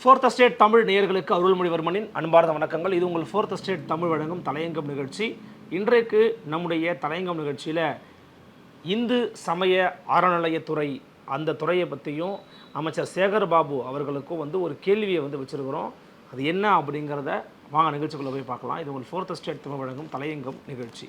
Fourth state Tamil நேயர்களுக்கு அருள்மொழிவர்மனின் அன்பார்ந்த வணக்கங்கள். இது உங்கள் ஃபோர்த் ஸ்டேட் தமிழ் வழங்கும் தலையங்கம் நிகழ்ச்சி. இன்றைக்கு நம்முடைய தலையங்கம் நிகழ்ச்சியில் இந்து சமய அறநிலையத்துறை அந்த துறையை பற்றியும் அமைச்சர் சேகர் பாபு அவர்களுக்கும் வந்து ஒரு கேள்வியை வந்து வச்சுருக்கிறோம். அது என்ன அப்படிங்கிறத வாங்க நிகழ்ச்சிக்குள்ளே போய் பார்க்கலாம். இது உங்கள் ஃபோர்த் ஸ்டேட் தமிழ் வழங்கும் தலையங்கம் நிகழ்ச்சி.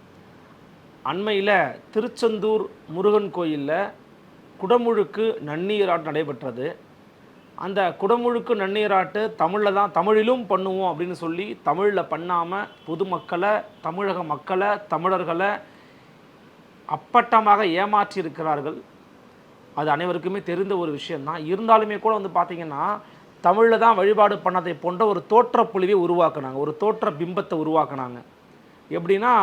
அண்மையில் திருச்செந்தூர் முருகன் கோயிலில் குடமுழுக்கு நன்னீராட்டு நடைபெற்றது. அந்த குடமுழுக்கு நன்னீராட்டு தமிழில் தான் தமிழிலும் பண்ணுவோம் அப்படின்னு சொல்லி தமிழில் பண்ணாமல் பொதுமக்களை தமிழக மக்களை தமிழர்களை அப்பட்டமாக ஏமாற்றி இருக்கிறார்கள். அது அனைவருக்குமே தெரிந்த ஒரு விஷயம்தான் இருந்தாலுமே கூட வந்து பார்த்திங்கன்னா தமிழில் தான் வழிபாடு பண்ணதை போன்ற ஒரு தோற்றப்பொழிவை உருவாக்குனாங்க. ஒரு தோற்ற பிம்பத்தை உருவாக்குனாங்க. எப்படின்னா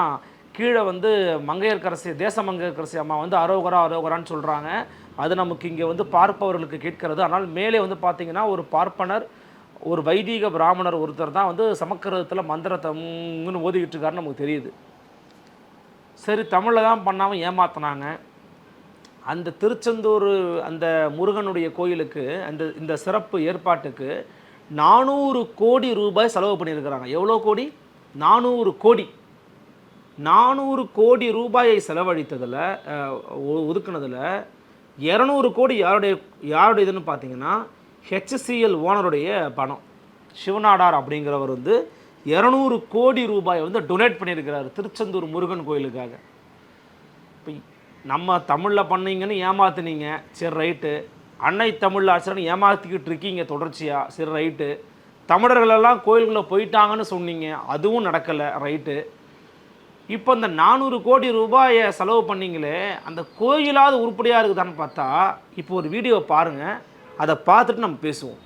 கீழே வந்து மங்கையர்கரசி தேச மங்கையர்கரசி அம்மா வந்து அரோகரா அரோகரான்னு சொல்கிறாங்க அது நமக்கு இங்கே வந்து பார்ப்பவர்களுக்கு கேட்கிறது. ஆனால் மேலே வந்து பார்த்தீங்கன்னா ஒரு பார்ப்பனர் ஒரு வைதீக பிராமணர் ஒருத்தர் தான் வந்து சமக்கிரதத்தில் மந்திரத்தம்னு ஓதிக்கிட்டு இருக்காருன்னு நமக்கு தெரியுது. சரி தமிழில் தான் பண்ணாமல் ஏமாத்தினாங்க. அந்த திருச்செந்தூர் அந்த முருகனுடைய கோயிலுக்கு அந்த இந்த சிறப்பு ஏற்பாட்டுக்கு நானூறு கோடி ரூபாய் செலவு பண்ணியிருக்கிறாங்க. எவ்வளோ கோடி? நானூறு கோடி. நானூறு கோடி ரூபாயை செலவழித்ததில் ஒதுக்குனதில் இரநூறு கோடி யாருடைய யாருடையதுன்னு பார்த்தீங்கன்னா ஹெச்சிஎல் ஓனருடைய பணம். சிவநாடார் அப்படிங்கிறவர் வந்து இரநூறு கோடி ரூபாயை வந்து டொனேட் பண்ணியிருக்கிறார் திருச்செந்தூர் முருகன் கோயிலுக்காக. இப்போ நம்ம தமிழில் பண்ணீங்கன்னு ஏமாத்துனீங்க சரி ரைட்டு. அன்னை தமிழ் ஆசிரியர் ஏமாற்றிக்கிட்டு இருக்கீங்க தொடர்ச்சியாக சரி ரைட்டு. தமிழர்களெல்லாம் கோயிலுக்குள்ளே போயிட்டாங்கன்னு சொன்னீங்க அதுவும் நடக்கலை ரைட்டு. இப்போ இந்த நானூறு கோடி ரூபாயை செலவு பண்ணீங்களே அந்த கோயிலாவது உருப்படியாக இருக்குதான்னு பார்த்தா இப்போ ஒரு வீடியோ பாருங்கள் அதை பார்த்துட்டு நம்ம பேசுவோம்.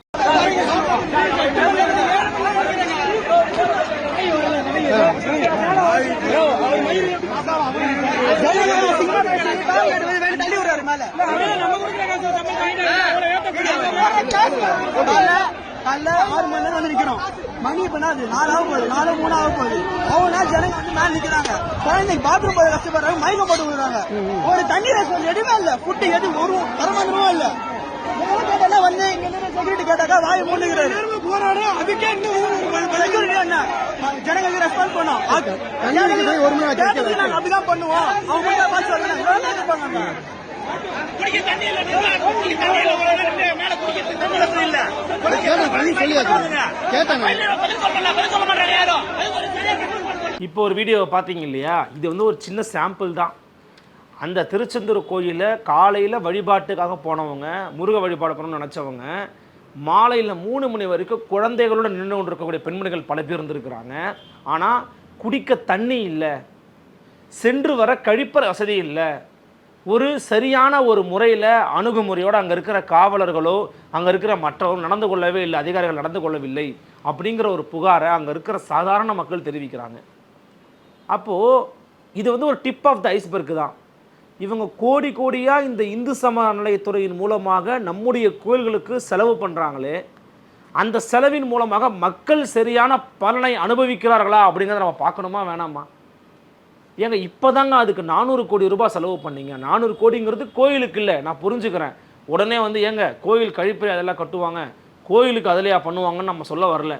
காலைல ஆறு மணி நேரம் வந்து நிக்கிறோம். மணி இப்ப என்னது நாலு ஆக போகுது நாலு மூணு ஆக போகுது அவங்க ஜனங்க வந்து மேல நிக்கிறாங்க. குழந்தைங்க பாத்ரூம் போய் கஷ்டப்படுறாங்க மயக்கம் போட்டு விடுறாங்க ஒரு தண்ணி ரேஸ் எதுவுமே இல்ல. ஃபுட்டு எது ஒரு தரமாந்திரமும் இல்ல. இதெல்லாம் கேட்டாலே வந்து இங்க செக்யூரிட்டி கேட்டாக்கா வாய் மூணுகிறாரு போராடும் அதுக்கே செக்யூரிட்டி என்ன ஜனங்களுக்கு ரெஸ்பான்ஸ் பண்ணோம் அப்படிதான் பண்ணுவோம். அவங்க பண்ணாங்க இப்போ ஒரு வீடியோ பார்த்தீங்க இல்லையா? இது வந்து ஒரு சின்ன சாம்பிள் தான். அந்த திருச்செந்தூர் கோயிலில் காலையில் வழிபாட்டுக்காக போனவங்க முருக வழிபாடு பண்ணணும்னு நினச்சவங்க மாலையில் மூணு மணி வரைக்கும் குழந்தைகளோட நின்று கொண்டு இருக்கக்கூடிய பெண்மணிகள் பல பேர் இருந்திருக்கிறாங்க. ஆனால் குடிக்க தண்ணி இல்லை. சென்று வர கழிப்பற வசதி இல்லை. ஒரு சரியான ஒரு முறையில் அணுகுமுறையோடு அங்கே இருக்கிற காவலர்களோ அங்கே இருக்கிற மற்றவரும் நடந்து கொள்ளவே இல்லை அதிகாரிகள் நடந்து கொள்ளவில்லை அப்படிங்கிற ஒரு புகாரை அங்கே இருக்கிற சாதாரண மக்கள் தெரிவிக்கிறாங்க. அப்போது இது வந்து ஒரு டிப் ஆஃப் த ஐஸ்பர்க் தான். இவங்க கோடி கோடியாக இந்த இந்து சமநிலையத்துறையின் மூலமாக நம்முடைய கோயில்களுக்கு செலவு பண்ணுறாங்களே அந்த செலவின் மூலமாக மக்கள் சரியான பலனை அனுபவிக்கிறார்களா அப்படிங்கிறத நம்ம பார்க்கணுமா வேணாமா? ஏங்க இப்போ தாங்க அதுக்கு நானூறு கோடி ரூபாய் செலவு பண்ணீங்க. நானூறு கோடிங்கிறது கோயிலுக்கு இல்லை. நான் புரிஞ்சுக்கிறேன். உடனே வந்து ஏங்க கோயில் கழிப்பறை அதெல்லாம் கட்டுவாங்க. கோயிலுக்கு அதிலையா பண்ணுவாங்கன்னு நம்ம சொல்ல வரல.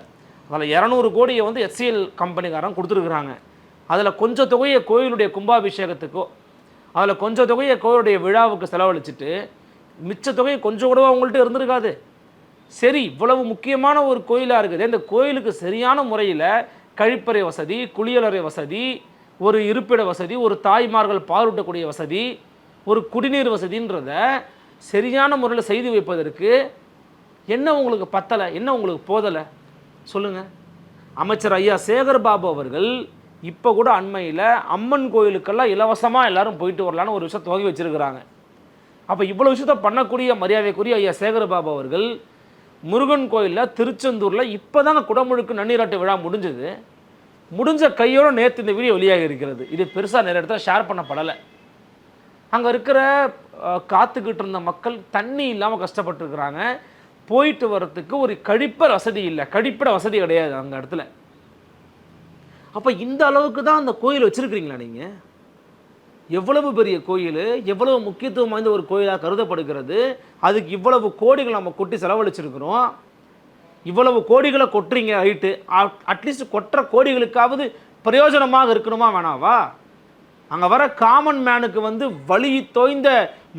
அதில் இரநூறு கோடியை வந்து எஸ்சிஎல் கம்பெனிக்காரன் கொடுத்துருக்குறாங்க. அதில் கொஞ்சம் தொகையை கோயிலுடைய கும்பாபிஷேகத்துக்கோ அதில் கொஞ்சம் தொகையை கோயிலுடைய விழாவுக்கு செலவழிச்சிட்டு மிச்ச தொகையை கொஞ்சம் கூடவா அவங்கள்ட்ட இருந்திருக்காது. சரி இவ்வளவு முக்கியமான ஒரு கோயிலாக இருக்குது. இந்த கோயிலுக்கு சரியான முறையில் கழிப்பறை வசதி குளியலறை வசதி ஒரு இருப்பிட வசதி ஒரு தாய்மார்கள் பாலூட்டக்கூடிய வசதி ஒரு குடிநீர் வசதின்றத சரியான முறையில் செய்து வைப்பதற்கு என்ன உங்களுக்கு பத்தலை என்ன உங்களுக்கு போதலை? சொல்லுங்கள் அமைச்சர் ஐயா சேகர் பாபு அவர்கள் இப்போ கூட அண்மையில் அம்மன் கோயிலுக்கெல்லாம் இலவசமாக எல்லாரும் போயிட்டு வரலான்னு ஒரு விஷயம் துவங்கி வச்சிருக்கிறாங்க. அப்போ இவ்வளோ விஷயத்த பண்ணக்கூடிய மரியாதைக்குரிய ஐயா சேகர் பாபு அவர்கள் முருகன் கோயிலில் திருச்செந்தூரில் இப்போ தாங்க குடமுழுக்கு நன்னீராட்டு விழா முடிஞ்சது. முடிஞ்ச கையோடு நேற்று இந்த வீடியோ வெளியாகி இருக்கிறது. இது பெருசாக நிறைய இடத்துல ஷேர் பண்ணப்படலை. அங்கே இருக்கிற காத்துக்கிட்டு இருந்த மக்கள் தண்ணி இல்லாமல் கஷ்டப்பட்டுருக்குறாங்க போயிட்டு வர்றதுக்கு ஒரு கழிப்பற வசதி இல்லை. கழிப்பிட வசதி கிடையாது அந்த இடத்துல. அப்போ இந்த அளவுக்கு தான் அந்த கோயில் வச்சுருக்கிறீங்களா நீங்கள் எவ்வளவு பெரிய கோயில் எவ்வளவு முக்கியத்துவம் வாய்ந்த ஒரு கோயிலாக கருதப்படுகிறது. அதுக்கு இவ்வளவு கோடிகள் நம்ம கொட்டி செலவழிச்சிருக்கிறோம். இவ்வளவு கோடிகளை கொட்டுறீங்க ரைட்டு அட்லீஸ்ட் கொட்டுற கோடிகளுக்காவது பிரயோஜனமாக இருக்கணுமா வேணாவா? அங்கே வர காமன் மேனுக்கு வந்து வழி தோய்ந்த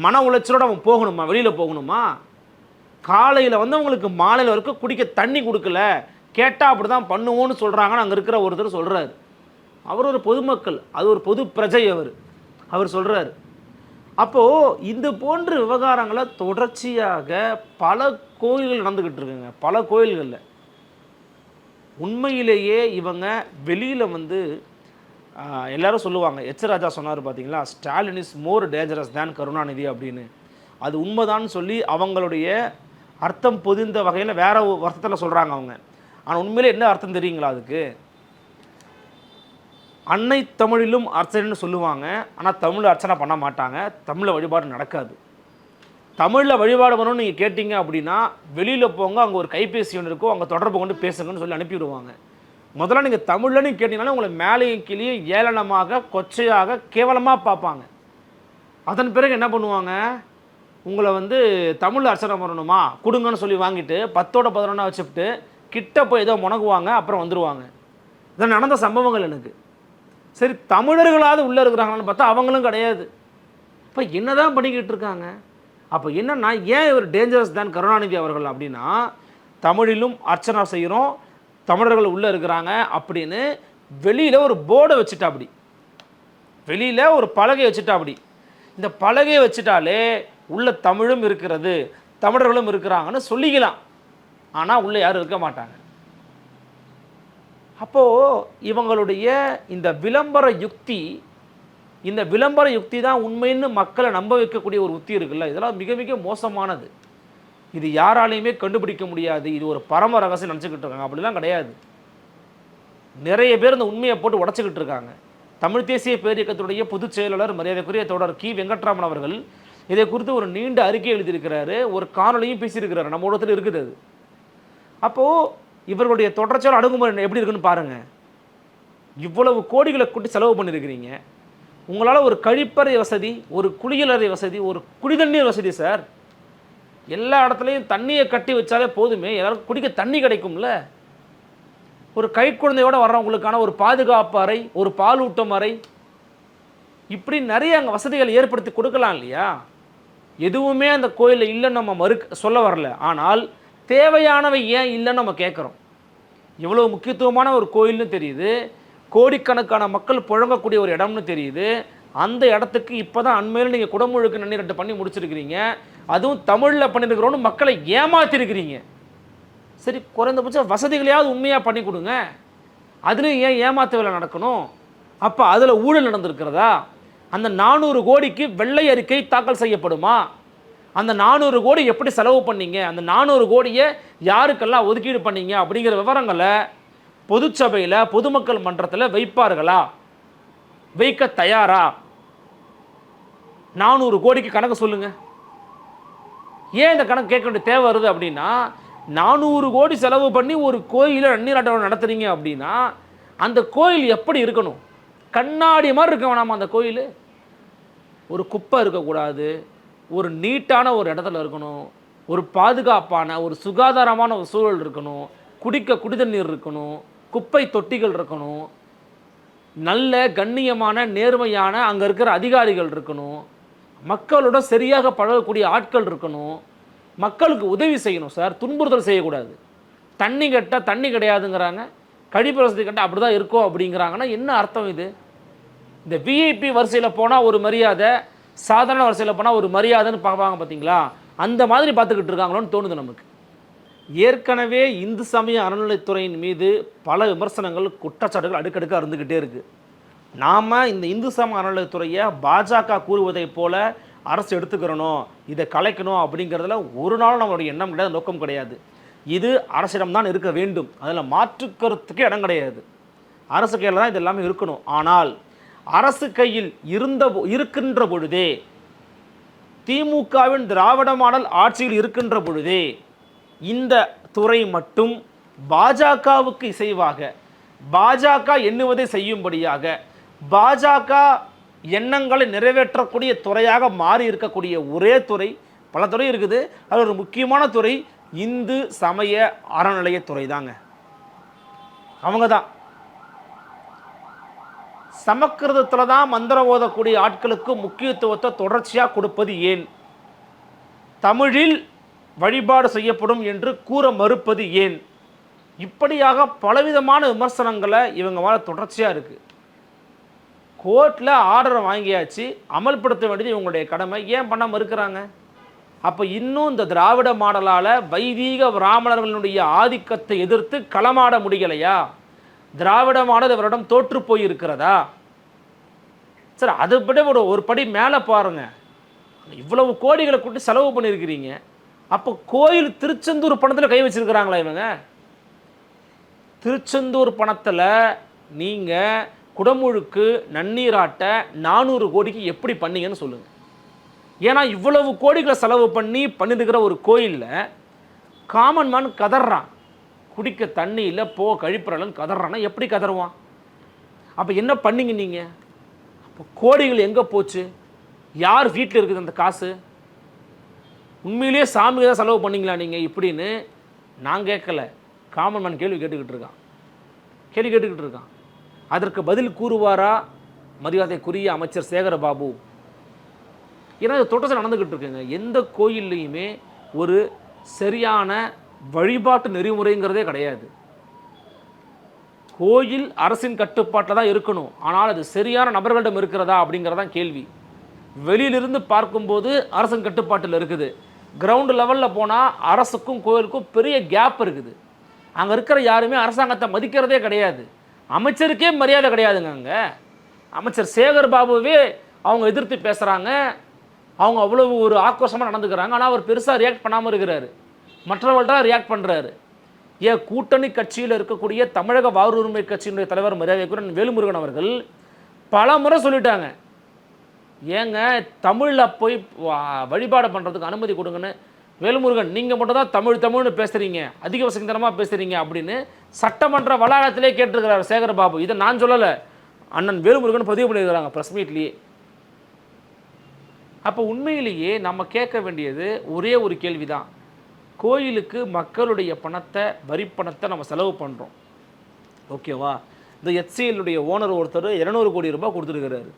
மன உளைச்சலோடு அவன் போகணுமா? வெளியில் போகணுமா? காலையில் வந்து அவங்களுக்கு மாலையில் வரைக்கும் குடிக்க தண்ணி கொடுக்கல. கேட்டால் அப்படி தான் பண்ணுவோன்னு சொல்கிறாங்கன்னு அங்கே இருக்கிற ஒருத்தர் சொல்கிறாரு அவர் ஒரு பொதுமக்கள் அது ஒரு பொது பிரஜை அவர். அவர் சொல்கிறாரு அப்போது இந்த போன்ற விவகாரங்களை தொடர்ச்சியாக பல கோயில்கள் நடந்துக்கிட்டு இருக்குங்க. பல கோயில்களில். உண்மையிலேயே இவங்க வெளியில் வந்து எல்லாரும் சொல்லுவாங்க. எச் ராஜா சொன்னார் பார்த்தீங்களா Stalin is more dangerous than Karunanidhi அப்படின்னு. அது உண்மைதான்னு சொல்லி அவங்களுடைய அர்த்தம் பொதிந்த வகையில் வேறு வருத்தத்தில் அர்த்தத்தில் சொல்கிறாங்க அவங்க. ஆனால் உண்மையிலே என்ன அர்த்தம் தெரியுங்களா அதுக்கு? அன்னை தமிழிலும் அர்ச்சனைன்னு சொல்லுவாங்க. ஆனால் தமிழில் அர்ச்சனை பண்ண மாட்டாங்க. தமிழில் வழிபாடு நடக்காது. தமிழில் வழிபாடு பண்ணணும்னு நீங்கள் கேட்டிங்க அப்படின்னா வெளியில் போங்க அங்கே ஒரு கைபேசி ஒன்று இருக்கும் அங்கே தொடர்பு கொண்டு பேசுங்கன்னு சொல்லி அனுப்பிவிடுவாங்க. முதல்ல நீங்கள் தமிழ்லன்னு நீங்கள் கேட்டிங்கனாலே உங்களை மேலேயும் கீழே ஏளனமாக கொச்சையாக கேவலமாக பார்ப்பாங்க. அதன் பிறகு என்ன பண்ணுவாங்க? உங்களை வந்து தமிழ் அர்ச்சனை பண்ணணுமா? கொடுங்கன்னு சொல்லி வாங்கிட்டு பத்தோட பதினொன்றா வச்சுட்டு கிட்ட போய் ஏதோ முணங்குவாங்க அப்புறம் வந்துடுவாங்க இதில் நடந்த சம்பவங்கள் எனக்கு. சரி தமிழர்களாவது உள்ளே இருக்கிறாங்களான்னு பார்த்தா அவங்களும் கிடையாது. இப்போ என்ன தான் பண்ணிக்கிட்டு இருக்காங்க? அப்போ என்னன்னா ஏன் இவர் டேஞ்சரஸ் தான் கருணாநிதி அவர்கள் அப்படின்னா தமிழிலும் அர்ச்சனை செய்கிறோம் தமிழர்கள் உள்ளே இருக்கிறாங்க அப்படின்னு வெளியில் ஒரு போர்டை வச்சுட்டா அப்படி வெளியில் ஒரு பலகை வச்சுட்டா அப்படி இந்த பலகையை வச்சுட்டாலே உள்ள தமிழும் இருக்கிறது தமிழர்களும் இருக்கிறாங்கன்னு சொல்லிக்கலாம். ஆனால் உள்ளே யாரும் இருக்க மாட்டாங்க. அப்போது இவங்களுடைய இந்த விளம்பர யுக்தி இந்த விளம்பர யுக்தி தான் உண்மைன்னு மக்களை நம்ப வைக்கக்கூடிய ஒரு உத்தி இருக்குல்ல? இதெல்லாம் மிக மிக மோசமானது. இது யாராலையுமே கண்டுபிடிக்க முடியாது. இது ஒரு பரம ரகசியம் நினச்சிக்கிட்டு இருக்காங்க. அப்படிலாம் கிடையாது. நிறைய பேர் இந்த உண்மையை போட்டு உடச்சிக்கிட்டு இருக்காங்க. தமிழ் தேசிய பேரியக்கத்துடைய பொதுச் செயலாளர் மரியாதைக்குரிய தொடர் கி. வெங்கட்ராமன் அவர்கள் இதை குறித்து ஒரு நீண்ட அறிக்கை எழுதியிருக்கிறாரு. ஒரு காணொலியும் பேசியிருக்கிறாரு. நம்ம ஒருத்தர் இருக்குது அது. அப்போது இவர்களுடைய தொடர்ச்சியான அணுகுமுறை எப்படி இருக்குன்னு பாருங்கள் இவ்வளவு கோடிகளை கொட்டி செலவு பண்ணியிருக்கிறீங்க உங்களால் ஒரு கழிப்பறை வசதி ஒரு குளியலறை வசதி ஒரு குடிதண்ணீர் வசதி சார். எல்லா இடத்துலையும் தண்ணியை கட்டி வச்சாலே போதுமே. எல்லாருக்கும் குடிக்க தண்ணி கிடைக்கும்ல. ஒரு கை குழந்தையோடு வர்றவங்களுக்கான ஒரு பாதுகாப்பு அறை ஒரு பாலூட்டம் அறை. இப்படி நிறைய அங்கே வசதிகள் ஏற்படுத்தி கொடுக்கலாம் இல்லையா? எதுவுமே அந்த கோயிலில் இல்லைன்னு நம்ம மறு சொல்ல வரல. ஆனால் தேவையானவை ஏன் இல்லைன்னு நம்ம கேட்குறோம். இவ்வளோ முக்கியத்துவமான ஒரு கோயில்னு தெரியுது. கோடிக்கணக்கான மக்கள் புழங்கக்கூடிய ஒரு இடம்னு தெரியுது. அந்த இடத்துக்கு இப்போ தான் அண்மையில் நீங்கள் குடமுழுக்கு நன்னீரட்டு பண்ணி முடிச்சிருக்கிறீங்க. அதுவும் தமிழில் பண்ணியிருக்கிறோன்னு மக்களை ஏமாத்திருக்கிறீங்க. சரி குறைந்தபட்சம் வசதிகளையாவது உண்மையாக பண்ணி கொடுங்க. அதுலேயும் ஏன் ஏமாத்து வேலை நடக்கணும்? அப்போ அதில் ஊழல் நடந்திருக்கிறதா? அந்த நானூறு கோடிக்கு வெள்ளை அறிக்கை தாக்கல் செய்யப்படுமா? அந்த நானூறு கோடி எப்படி செலவு பண்ணீங்க? அந்த நானூறு கோடியை யாருக்கெல்லாம் ஒதுக்கீடு பண்ணீங்க? அப்படிங்கிற விவரங்களை பொதுச்சபையில் பொதுமக்கள் மன்றத்தில் வைப்பார்களா? வைக்க தயாரா? நானூறு கோடிக்கு கணக்கு சொல்லுங்க. ஏன் இந்த கணக்கு கேட்க வேண்டிய தேவை வருது அப்படின்னா நானூறு கோடி செலவு பண்ணி ஒரு கோயிலை நன்னீராட்டம் நடத்துறீங்க அப்படின்னா அந்த கோயில் எப்படி இருக்கணும்? கண்ணாடி மாதிரி இருக்க வேணாமா அந்த கோயில்? ஒரு குப்பை இருக்கக்கூடாது. ஒரு நீட்டான ஒரு இடத்துல இருக்கணும் ஒரு பாதுகாப்பான ஒரு சுகாதாரமான ஒரு சூழல் இருக்கணும் குடிக்க குடிதண்ணீர் இருக்கணும் குப்பை தொட்டிகள் இருக்கணும் நல்ல கண்ணியமான நேர்மையான அங்கே இருக்கிற அதிகாரிகள் இருக்கணும் மக்களோட சரியாக பழகக்கூடிய ஆட்கள் இருக்கணும் மக்களுக்கு உதவி செய்யணும் சார் துன்புறுத்தல் செய்யக்கூடாது. தண்ணி கட்டால் தண்ணி கிடையாதுங்கிறாங்க கழிப்பு வசதி கட்டால் அப்படி தான் இருக்கும் அப்படிங்கிறாங்கன்னா என்ன அர்த்தம் இது? இந்த விஐபி வரிசையில் போனால் ஒரு மரியாதை சாதாரண வரிசையில் போனால் ஒரு மரியாதைன்னு பார்ப்பாங்க பார்த்தீங்களா அந்த மாதிரி பார்த்துக்கிட்டு இருக்காங்களோன்னு தோணுது நமக்கு. ஏற்கனவே இந்து சமய அறநிலைத்துறையின் மீது பல விமர்சனங்கள் குற்றச்சாட்டுகள் அடுக்கடுக்காக இருந்துக்கிட்டே இருக்குது நாம் இந்த இந்து சமய அறநிலைத்துறையை பாஜக கூறுவதைப் போல அரசு எடுத்துக்கிறணும் இதை கலைக்கணும் அப்படிங்கிறதுல ஒரு நாளும் நம்மளுடைய எண்ணம் கிடையாது நோக்கம் கிடையாது. இது அரசிடம்தான் இருக்க வேண்டும். அதில் மாற்று கருத்துக்கு இடம் கிடையாது. அரசு கையில் தான் இது எல்லாமே இருக்கணும். ஆனால் அரசு கையில் இருந்த இருக்கின்ற பொழுதே திமுகவின் திராவிட மாடல் ஆட்சியில் இருக்கின்ற பொழுதே இந்த துறை மட்டும் பாஜகவுக்கு இசைவாக பாஜக எண்ணுவதை செய்யும்படியாக பாஜக எண்ணங்களை நிறைவேற்றக்கூடிய துறையாக மாறி இருக்கக்கூடிய ஒரே துறை பல துறை இருக்குது. அது ஒரு முக்கியமான துறை. இந்து சமய அறநிலையத்துறை தாங்க அவங்க தான் சமக்கிருதத்தில் தான் மந்திரம் ஓதக்கூடிய ஆட்களுக்கு முக்கியத்துவத்தை தொடர்ச்சியாக கொடுப்பது ஏன்? தமிழில் வழிபாடு செய்யப்படும் என்று கூற மறுப்பது ஏன்? இப்படியாக பலவிதமான விமர்சனங்களை இவங்க மேலே தொடர்ச்சியாக இருக்குது கோர்ட்டில் ஆர்டரை வாங்கியாச்சு அமல்படுத்த வேண்டியது இவங்களுடைய கடமை. ஏன் பண்ண மறுக்கிறாங்க? அப்போ இன்னும் இந்த திராவிட மாடலால் வைதீக பிராமணர்களுடைய ஆதிக்கத்தை எதிர்த்து களமாட முடியலையா? திராவிட மாடல் இவரிடம் தோற்று போயிருக்கிறதா? சரி அதை விட ஒரு ஒரு படி மேலே பாருங்க. இவ்வளவு கோடிகளை கூட்டி செலவு பண்ணியிருக்கிறீங்க. அப்போ கோயில் திருச்செந்தூர் பணத்தில் கை வச்சிருக்கிறாங்களா இவங்க? திருச்செந்தூர் பணத்தில் நீங்கள் குடமுழுக்கு நன்னீராட்ட நானூறு கோடிக்கு எப்படி பண்ணீங்கன்னு சொல்லுங்கள் ஏன்னா இவ்வளவு கோடிகளை செலவு பண்ணி பண்ணிருக்கிற ஒரு கோயிலில் காமன் மேன் கதறான் குடிக்க தண்ணி இல்லை போ கழிப்பறலன்னு கதறானா எப்படி கதறுவான்? அப்போ என்ன பண்ணீங்க நீங்கள் அப்போ கோடிகள் எங்கே போச்சு? யார் வீட்டில் இருக்குது அந்த காசு? உண்மையிலேயே சாமிக்கு தான் செலவு பண்ணீங்களா நீங்கள் இப்படின்னு நான் கேட்கல. காமன் மேன் கேள்வி கேட்டுக்கிட்டு இருக்கான். கேள்வி கேட்டுக்கிட்டு இருக்கான். அதற்கு பதில் கூறுவாரா? மரியாதைக்குரிய அமைச்சர் சேகரபாபு. ஏன்னா இது தொடர்ச்சி நடந்துக்கிட்டு இருக்குங்க. எந்த கோயில்லையுமே ஒரு சரியான வழிபாட்டு நெறிமுறைங்கிறதே கிடையாது. கோயில் அரசின் கட்டுப்பாட்டில் தான் இருக்கணும். ஆனால் அது சரியான நபர்களிடம் இருக்கிறதா அப்படிங்கிறதான் கேள்வி. வெளியிலிருந்து பார்க்கும்போது அரசின் கட்டுப்பாட்டில் இருக்குது. கிரவுண்ட் லெவலில் போனால் அரசுக்கும் கோயிலுக்கும் பெரிய கேப் இருக்குது. அங்கே இருக்கிற யாருமே அரசாங்கத்தை மதிக்கிறதே கிடையாது. அமைச்சருக்கே மரியாதை கிடையாதுங்க அங்கே. அமைச்சர் சேகர் பாபுவே அவங்க எதிர்த்து பேசுகிறாங்க அவங்க அவ்வளவு ஒரு ஆக்ரோஷமாக நடந்துக்கிறாங்க. ஆனால் அவர் பெருசாக ரியாக்ட் பண்ணாமல் இருக்கிறாரு. மற்றவர்கள்ட்ட ரியாக்ட் பண்ணுறாரு ஏன் கூட்டணி கட்சியில் இருக்கக்கூடிய தமிழக வார உரிமை கட்சியினுடைய தலைவர் மரியாதைக்குரிய வேலுமுருகன் அவர்கள் பல முறை சொல்லிட்டாங்க. ஏங்க தமிழில் போய் வா- வழிபாடு பண்ணுறதுக்கு அனுமதி கொடுங்கன்னு. வேலுமுருகன் நீங்கள் மட்டும் தான் தமிழ் தமிழ்னு பேசுகிறீங்க அதிக வசந்தனமாக பேசுகிறீங்க அப்படின்னு சட்டமன்ற வளாகத்திலே கேட்டிருக்கிறார் சேகரபாபு. இதை நான் சொல்லலை. அண்ணன் வேலுமுருகன் பதிவு பண்ணியிருக்கிறாங்க ப்ரெஸ் மீட்லேயே அப்போ உண்மையிலேயே நம்ம கேட்க வேண்டியது ஒரே ஒரு கேள்வி தான் கோயிலுக்கு மக்களுடைய பணத்தை வரி பணத்தை நம்ம செலவு பண்ணுறோம் ஓகேவா இந்த எச்சிஎல்லுடைய ஓனர் ஒருத்தர் இரநூறு கோடி ரூபாய் கொடுத்துருக்கிறாரு.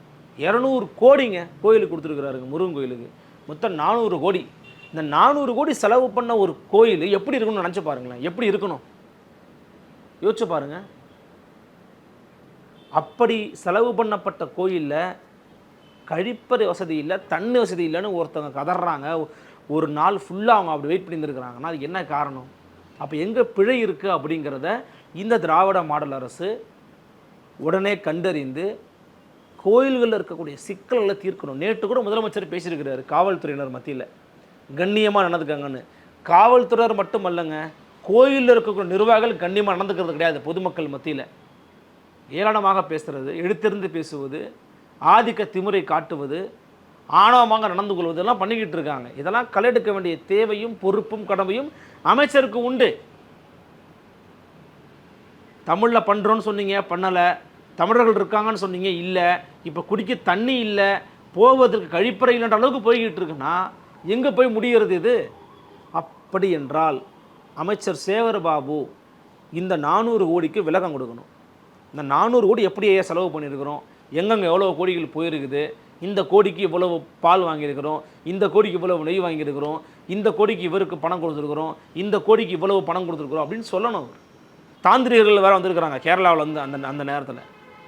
இரநூறு கோடிங்க கோயிலுக்கு கொடுத்துருக்கிறாருங்க முருகன் கோயிலுக்கு. மொத்தம் நானூறு கோடி. இந்த நானூறு கோடி செலவு பண்ண ஒரு கோயில் எப்படி இருக்கணும்னு நினச்சி பாருங்களேன். எப்படி இருக்கணும்? யோசிச்சு பாருங்க. அப்படி செலவு பண்ணப்பட்ட கோயிலில் கழிப்பறை வசதி இல்லை தண்ணி வசதி இல்லைன்னு ஒருத்தவங்க கதறாங்க. ஒரு நாள் ஃபுல்லாக அவங்க அப்படி வெயிட் பண்ணியிருக்கிறாங்கன்னா அது என்ன காரணம்? அப்போ எங்கே பிழை இருக்குது அப்படிங்கிறத இந்த திராவிட மாடல் அரசு உடனே கண்டறிந்து கோயில்களில் இருக்கக்கூடிய சிக்கல்களை தீர்க்கணும். நேற்று கூட முதலமைச்சர் பேசியிருக்கிறார் காவல்துறையினர் மத்தியில். கண்ணியமாக நடந்துக்கங்கன்னு. காவல்துறையினர் மட்டும் அல்லங்க கோயிலில் இருக்கக்கூடிய நிர்வாகிகள் கண்ணியமாக நடந்துக்கிறது கிடையாது பொதுமக்கள் மத்தியில். ஏளனமாக பேசுகிறது எடுத்திருந்து பேசுவது ஆதிக்க திமுறை காட்டுவது ஆணவமாக நடந்து கொள்வதெல்லாம் பண்ணிக்கிட்டு இருக்காங்க. இதெல்லாம் களெடுக்க வேண்டிய தேவையும் பொறுப்பும் கடமையும் அமைச்சருக்கு உண்டு. தமிழில் பண்ணுறோன்னு சொன்னீங்க பண்ணலை. தமிழர்கள் இருக்காங்கன்னு சொன்னீங்க இல்லை. இப்போ குடிக்க தண்ணி இல்லை. போவதற்கு கழிப்பறை இல்லைன்ற அளவுக்கு போய்கிட்டு இருக்குன்னா எங்கே போய் முடிகிறது இது? அப்படி என்றால் அமைச்சர் சேகர்பாபு இந்த நானூறு கோடிக்கு விலகம் கொடுக்கணும். இந்த நானூறு கோடி எப்படியே செலவு பண்ணியிருக்கிறோம்? எங்கெங்கே எவ்வளோ கோடிகள் போயிருக்குது? இந்த கோடிக்கு இவ்வளவு பால் வாங்கியிருக்கிறோம் இந்த கோடிக்கு இவ்வளவு நெய் வாங்கியிருக்கிறோம் இந்த கோடிக்கு இவருக்கு பணம் கொடுத்துருக்குறோம் இந்த கோடிக்கு இவ்வளவு பணம் கொடுத்துருக்குறோம் அப்படின்னு சொல்லணும் தாந்திரிகர்கள் வேறு வந்திருக்கிறாங்க கேரளாவில் வந்து அந்த அந்த நேரத்தில்.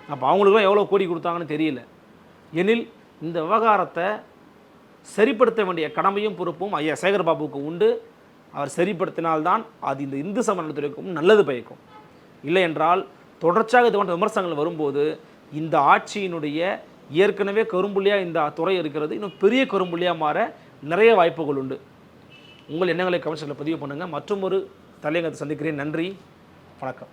அப்போ அவங்களுக்குலாம் எவ்வளோ கோடி கொடுத்தாங்கன்னு தெரியல. எனில் இந்த விவகாரத்தை சரிப்படுத்த வேண்டிய கடமையும் பொறுப்பும் ஐயா சேகர் பாபுவுக்கு உண்டு. அவர் சரிப்படுத்தினால்தான் அது இந்த இந்து சமணத்துறைக்கும் நல்லது பயக்கும். இல்லை என்றால் தொடர்ச்சியாக இது போன்ற விமர்சனங்கள் வரும்போது இந்த ஆட்சியினுடைய ஏற்கனவே கரும்புள்ளியாக இந்த துறை இருக்கிறது. இன்னும் பெரிய கரும்புள்ளியாக மாற நிறைய வாய்ப்புகள் உண்டு. உங்கள் எண்ணங்களை கமெண்ட்ஸில் பதிவு பண்ணுங்கள் மற்றும் ஒரு தலையங்கத்தை சந்திக்கிறேன். நன்றி. வணக்கம்.